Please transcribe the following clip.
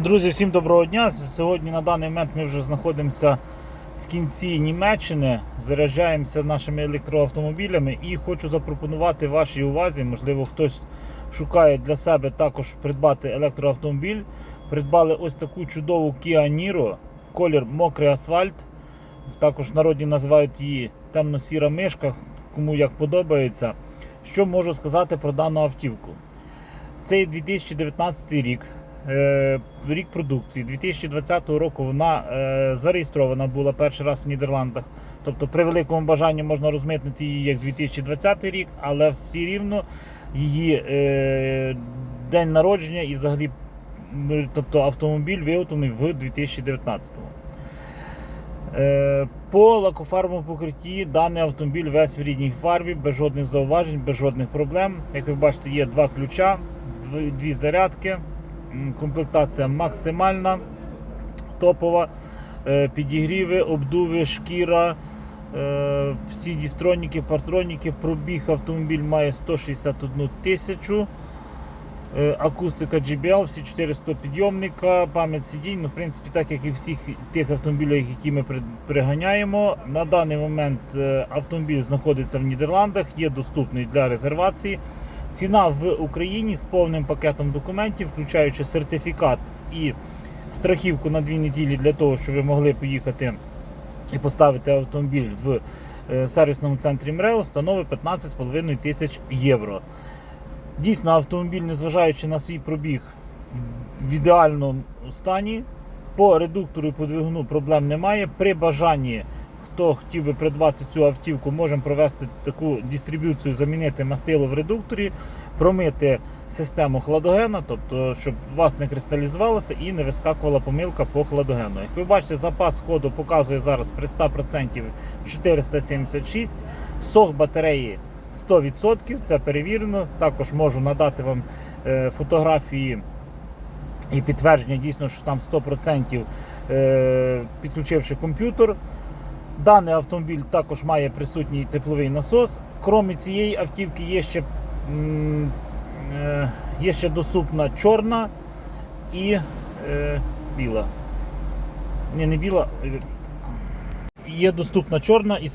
Друзі, всім доброго дня. Сьогодні на даний момент ми вже знаходимося в кінці Німеччини, заряджаємося нашими електроавтомобілями і хочу запропонувати вашій увазі, можливо, хтось шукає для себе також придбати електроавтомобіль. Придбали ось таку чудову Kia Niro, колір мокрий асфальт. Також в народі називають її темно-сіра мишка, кому як подобається. Що можу сказати про дану автівку? Це 2019 рік. Е, Рік продукції 2020 року вона е, зареєстрована була перший раз в Нідерландах. Тобто, при великому бажанні можна розмитнити її як 2020 рік, але все рівно її е, день народження і взагалі тобто автомобіль виготовлений в 2019. Е, По лакофарбовому покритті даний автомобіль весь в рідній фарбі, без жодних зауважень, без жодних проблем. Як ви бачите, є два ключа, дві зарядки. Комплектація максимальна, топова. Е, Підігріви, обдуви, шкіра, е, всі дістроніки, партроніки. Пробіг автомобіль має 161 тисячу. Е, Акустика JBL, всі 400 підйомника, пам'ять сидінь. Ну, в принципі, так як і всіх тих автомобілів, які ми приганяємо. На даний момент автомобіль знаходиться в Нідерландах, є доступний для резервації. Ціна в Україні з повним пакетом документів, включаючи сертифікат і страхівку на дві неділі для того, щоб ви могли поїхати і поставити автомобіль в е, сервісному центрі МРЕО, становить 15,5 тисяч євро. Дійсно, автомобіль, незважаючи на свій пробіг в ідеальному стані. По редуктору і по проблем немає. При бажанні, хто хотів би придбати цю автівку, можемо провести таку дистриб'юцію, замінити мастило в редукторі, промити систему хладогена, тобто, щоб у вас не кристалізувалося і не вискакувала помилка по хладогену. Як ви бачите, запас ходу показує зараз при 100% 476, сох батареї 100%, це перевірено. Також можу надати вам е, фотографії і підтвердження дійсно, що там 100% е, підключивши комп'ютер. Даний автомобіль також має присутній тепловий насос. Крім цієї автівки є ще, е, є ще доступна чорна і е, біла. Ні, не біла. е, Є доступна чорна і